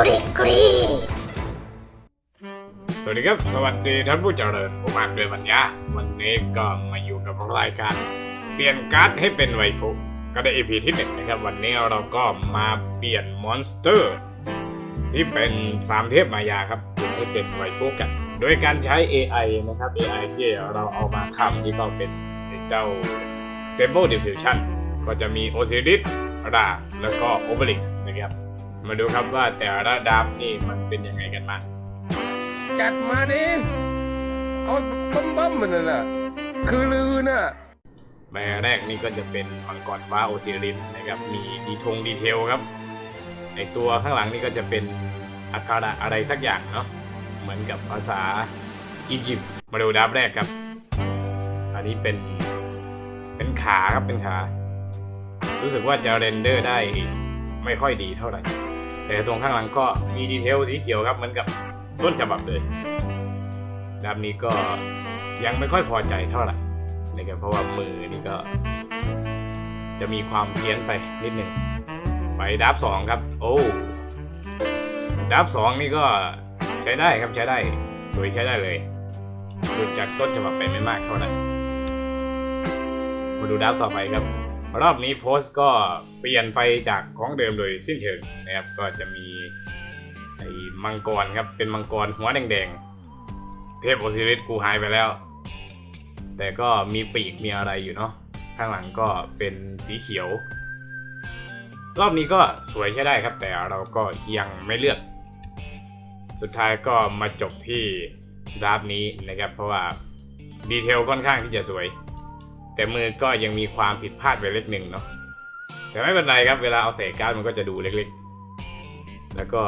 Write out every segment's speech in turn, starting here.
กรีกรีสวัสดีครับ สวัสดีท่านผู้เจริญผมอาร์มเดือนปัญญาวันนี้ก็มาอยู่กับรายการ เปลี่ยนการ์ดให้เป็นไวฟุก็ได้ EP ที่หนึ่งนะครับ วันนี้เราก็มาเปลี่ยนมอนสเตอร์ ที่เป็นสามเทพมายาครับให้เป็นไวฟุกัน โดยการใช้ AI นะครับ AI ที่เราเอามาทำนี่ก็เป็นเจ้า Stable Diffusion ก็จะมี Osiris ราแล้วก็ Obelix นะครับ มาดูครับว่าแต่ละดับนี่มันเป็นยังไงกันบ้างจัดมาดิเอาบั้มบั้มๆมันน่ะนะคือลือน่ะใบแรกนี่ก็จะเป็นมังกรฟ้าโอซิริสนะครับ มีดีทงดีเทลครับในตัวข้างหลังนี่ก็จะเป็นอักขระอะไรสักอย่างเนาะ เหมือนกับภาษาอียิปต์มาดูดับแรกครับ อันนี้เป็นเป็นขาครับเป็นขา รู้สึกว่าจะเรนเดอร์ได้ไม่ค่อยดีเท่าไหร่ แต่ตรงข้างหลังก็มีดีเทลสีเขียวครับเหมือนกับต้นฉบับเลยดับนี้ก็ยังไม่ค่อยพอใจเท่าไหร่นะครับเพราะว่ามือนี่ก็ จะมีความเพี้ยนไปนิดหนึ่งไปดับสองครับ โอ้ดับสองนี่ก็ใช้ได้ครับใช้ได้ สวยใช้ได้เลยดูจากต้นฉบับไปไม่มากเท่าไหร่มาดูดับต่อไปครับ รอบนี้โพสต์ก็เปลี่ยนไปจากของเดิมโดยสิ้นเชิงนะครับก็จะมีไอ้มังกรครับเป็นมังกรหัวแดงๆ เทพโอซิริสกูหายไปแล้ว แต่ก็มีปีกมีอะไรอยู่เนาะข้างหลังก็เป็นสีเขียว รอบนี้ก็สวยใช้ได้ครับ แต่เราก็ยังไม่เลือก สุดท้ายก็มาจบที่ดราฟนี้นะครับ เพราะว่าดีเทลค่อนข้างที่จะสวย แต่มือก็ยังมีความผิดพลาดไปเล็กหนึ่งเนาะแต่ไม่เป็นไรครับเวลาเอาใส่การ์ดมันก็จะดูเล็กๆ แล้วก็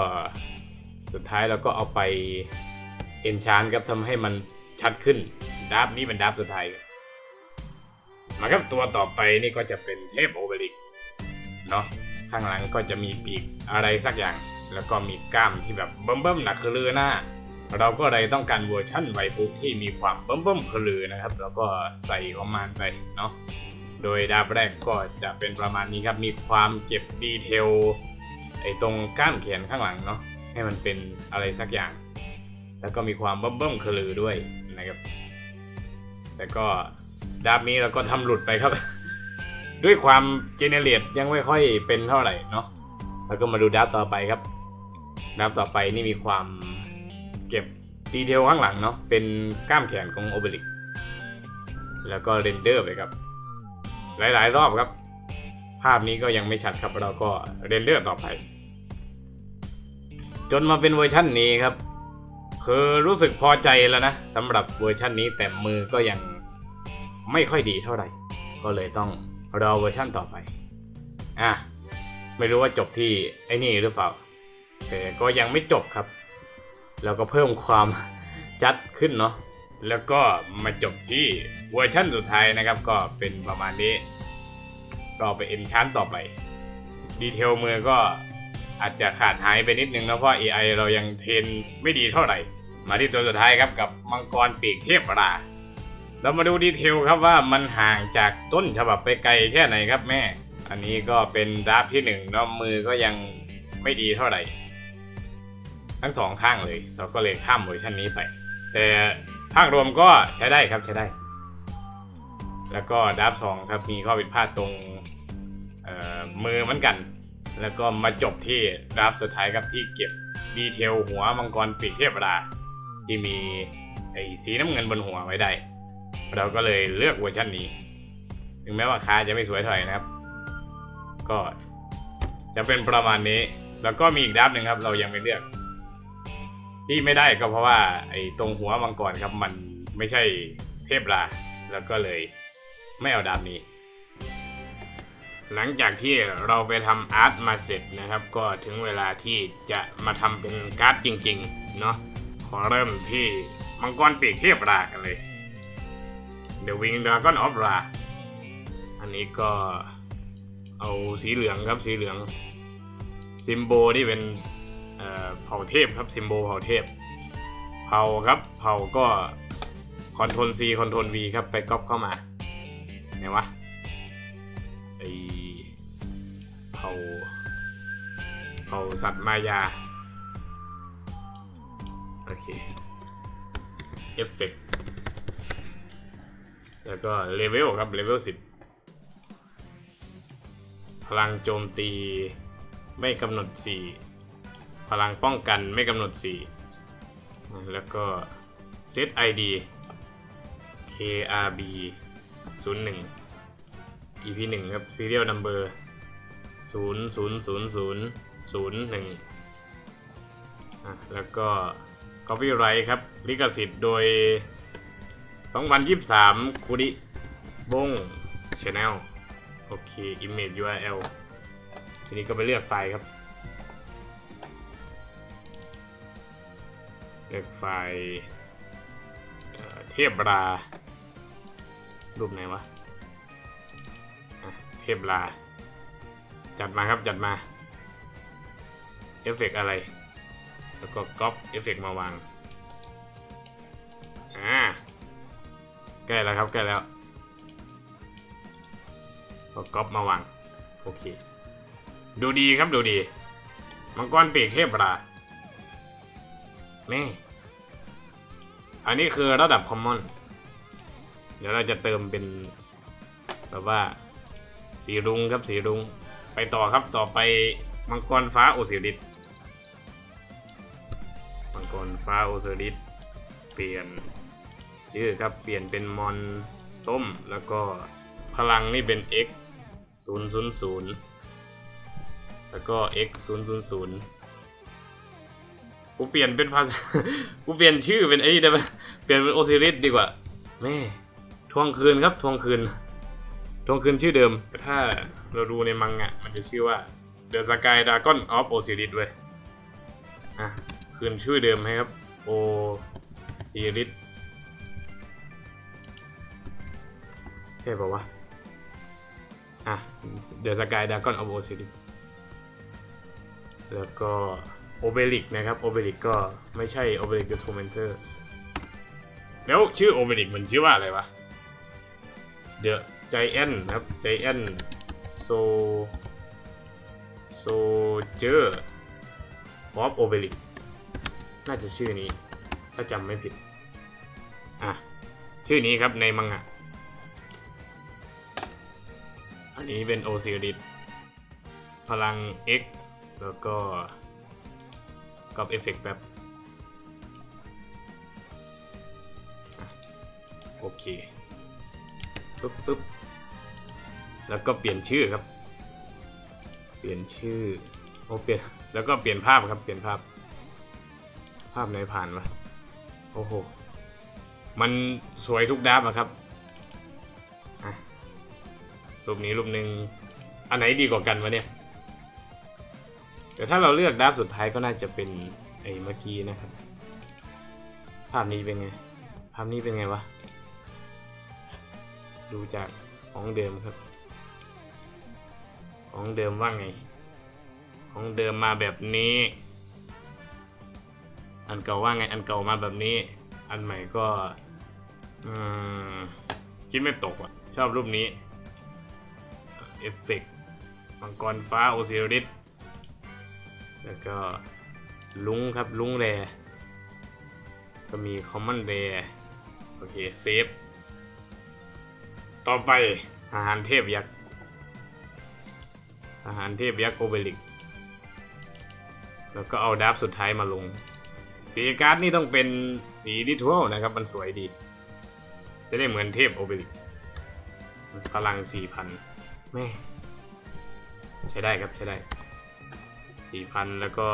สุดท้ายเราก็เอาไปเอนชานครับทำให้มันชัดขึ้นดับนี้เป็นดับสุดท้ายครับมาครับตัวต่อไปนี่ก็จะเป็นเทพโอเบลิกเนาะข้างหลังก็จะมีปีกอะไรสักอย่าง แล้วก็มีกล้ามที่แบบเบิ่มๆหนักคือลือหน้า เราก็เลยต้องการเวอร์ชั่นไวฟุกที่มีความเบิ่มๆคลือนะครับ แล้วก็ใส่ของมันไปเนาะโดยดาบแรกก็จะเป็นประมาณนี้ครับ มีความเก็บดีเทลไอ้ตรงก้านแขนข้างหลังเนาะให้มันเป็นอะไรสักอย่าง แล้วก็มีความเบิ่มๆคลือด้วยนะครับแต่ก็ดาบนี้เราก็ทำหลุดไปครับ ด้วยความเจเนเรตยังไม่ค่อยเป็นเท่าไหร่เนาะแล้วก็มาดูดาบต่อไปครับดาบต่อไปนี่มีความ เก็บดีเทลข้างหลังเนาะเป็นกล้ามแขนของโอเบลิกแล้วก็เรนเดอร์ไปครับ หลายๆ รอบครับ ภาพนี้ก็ยังไม่ชัดครับเราก็เรนเดอร์ต่อไป จนมาเป็นเวอร์ชั่นนี้ครับ คือรู้สึกพอใจแล้วนะสำหรับเวอร์ชันนี้แต่มือก็ยังไม่ค่อยดีเท่าไหร่ ก็เลยต้องรอเวอร์ชันต่อไป อะ ไม่รู้ว่าจบที่ไอ้นี่หรือเปล่า แต่ก็ยังไม่จบครับ แล้วก็เพิ่มความชัดขึ้นเนาะแล้วก็มาจบที่เวอร์ชั่นสุดท้ายนะครับ ก็เป็นประมาณนี้ก็ไปเอ็นชั้นต่อไป ดีเทลมือก็อาจจะขาดหายไปนิดนึงนะเพราะ AI เรายังเทรนไม่ดีเท่าไหร่ มาที่ตัวสุดท้ายครับกับมังกรปีกเทพราเรามาดูดีเทลครับว่ามันห่างจากต้นฉบับไปไกลแค่ไหนครับแม่ อันนี้ก็เป็นดราฟที่หนึ่งเนาะมือก็ยังไม่ดีเท่าไหร่ ทั้งสองข้างเลย เราก็เลยข้ามเวอร์ชันนี้ไป แต่ภาพรวมก็ใช้ได้ครับใช้ได้ แล้วก็ดราฟสองครับมีข้อผิดพลาดตรงมือเหมือนกัน แล้วก็มาจบที่ดราฟสุดท้ายครับที่เก็บดีเทลหัวมังกรปีกเทพราที่มีไอ้สีน้ำเงินบนหัวไว้ได้ เราก็เลยเลือกเวอร์ชันนี้ ถึงแม้ว่าคาจะไม่สวยเท่าไหร่นะครับ ก็จะเป็นประมาณนี้ แล้วก็มีอีกดับหนึ่งครับ เรายังไม่เลือก ที่ไม่ได้ก็เพราะว่าไอ้ตรงหัวมังกรครับมันไม่ใช่เทพราแล้วก็เลยไม่เอาดาบนี้ หลังจากที่เราไปทำอาร์ตมาเสร็จนะครับ ก็ถึงเวลาที่จะมาทำเป็นการ์ดจริงๆเนาะขอเริ่มที่มังกรปีกเทพรากันเลย The Wing Dragon of Ra อันนี้ก็เอาสีเหลืองครับสีเหลืองซิมโบนี่เป็น เผ่าเทพครับซิมโบเผ่าเทพ เผ่าครับเผ่าก็คอนโทรล C คอนโทรล V ครับไปก๊อปเข้ามาไหนวะไอเผ่าเผ่าสัตว์มายา โอเคเอฟเฟกแล้วก็เลเวลครับเลเวลสิบพลังโจมตีไม่กำหนด4 พลังป้องกันไม่กำหนด4แล้วก็เซต ID KRB 01 EP 1ครับ Serial Number 0 0 0 0 0 1อะแล้วก็ Copyright ครับ ลิขสิทธิ์โดย 2023 คุริบง Channel โอเค Image URL ทีนี้ก็ไปเลือกไฟล์ครับ เลือกไฟล์เเทพรารูปไหนวะะเทพราจัดมาครับจัดมาเอฟเฟกต์อะไร แล้วก็ก๊อปเอฟเฟกต์มาวางอ่าใกล้แล้วครับใกล้แล้วก็ก๊อปมาวางโอเค ดูดีครับดูดี มังกรปีกเทพรา นี่ อันนี้คือระดับคอมมอน เดี๋ยวเราจะเติมเป็นแบบว่าสีรุ้งครับสีรุ้งไปต่อครับต่อไปมังกรฟ้าโอซิริสมังกรฟ้าโอซิริสเปลี่ยนชื่อครับเปลี่ยนเป็นมอนส้มแล้วก็พลังนี่เป็น x 0 0 0 แล้วก็ x 0 0 0 กูเปลี่ยนเป็นภาษา กูเปลี่ยนชื่อเป็นไอ้ได้ไหมเปลี่ยนเป็นโอซิริสดีกว่า แม่ทวงคืนครับทวงคืน ทวงคืนชื่อเดิม ถ้าเราดูในมังงะ มันจะชื่อว่า The Sky Dragon of Osiris เว้ย อะ คืนชื่อเดิมให้ครับ Osiris ใช่ป่าวะ อะ The Sky Dragon of Osiris แล้วก็ โอเบลิกนะครับโอเบลิกก็ไม่ใช่โอเบลิกเดอะโทเมนเตอร์แล้วชื่อโอเบลิกมันชื่อว่าอะไรวะเดอะไจแอนนะครับไจแอนโซโซเจอร์ฟอฟโอเบลิกน่าจะชื่อนี้ ถ้าจำไม่ผิด อะ ชื่อนี้ครับในมังงะ อันนี้เป็นโอซิริสพลัง X แล้วก็ กอบเอฟเฟกต์แบบโอเคปึ๊บปึ๊บแล้วก็เปลี่ยนชื่อครับ เปลี่ยนชื่อโอเปลี่ยนแล้วก็เปลี่ยนภาพครับ เปลี่ยนภาพ ภาพไหนผ่านวะโอ้โห มันสวยทุกดับอะครับอะรูปนี้รูปหนึ่งอันไหนดีกว่ากันวะเนี่ย แต่ถ้าเราเลือกดับสุดท้ายก็น่าจะเป็นไอ้เมื่อกี้นะครับ ภาพนี้เป็นไง ภาพนี้เป็นไงวะ ดูจากของเดิมครับ ของเดิมว่าไง ของเดิมมาแบบนี้ อันเก่าว่าไง อันเก่ามาแบบนี้ อันใหม่ก็อืมคิดไม่ตกอะ ชอบรูปนี้ เอฟเฟกต์มังกรฟ้าโอซิริส แล้วก็ลุงครับลุงแรก็มีคอมมอนแรโอเคเซฟ ต่อไปอาหารเทพยักษ์อาหารเทพยักษ์โอเบลิก แล้วก็เอาดับสุดท้ายมาลง สีการ์ดนี่ต้องเป็นสีดิทัลนะครับ มันสวยดี จะได้เหมือนเทพโอเบลิกพลัง 4,000 แม่ ใช้ได้ครับ ใช้ได้ 4,000 แล้วก็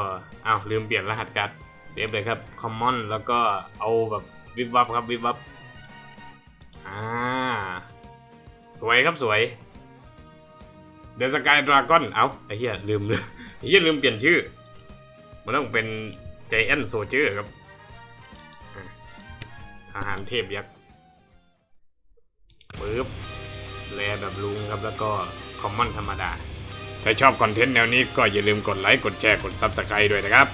อ้าว ลืมเปลี่ยนรหัสการ์ดเซฟเลยครับคอมมอนแล้วก็เอาแบบวิบวับครับวิบวับอ่า สวยครับสวยเดสกายดราก้อนเอาไอ้เหี้ยลืมเลยไอ้เหี้ยลืมเปลี่ยนชื่อ มันต้องเป็นใจแอนโซเจอร์ครับอะทหารเทพยักษ์ปึ๊บแลแบบลุงครับแล้วก็คอมมอนธรรมดา ถ้าชอบคอนเทนต์แนวนี้ก็อย่าลืมกดไลค์ กดแชร์ กด Subscribe ด้วยนะครับ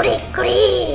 これこれ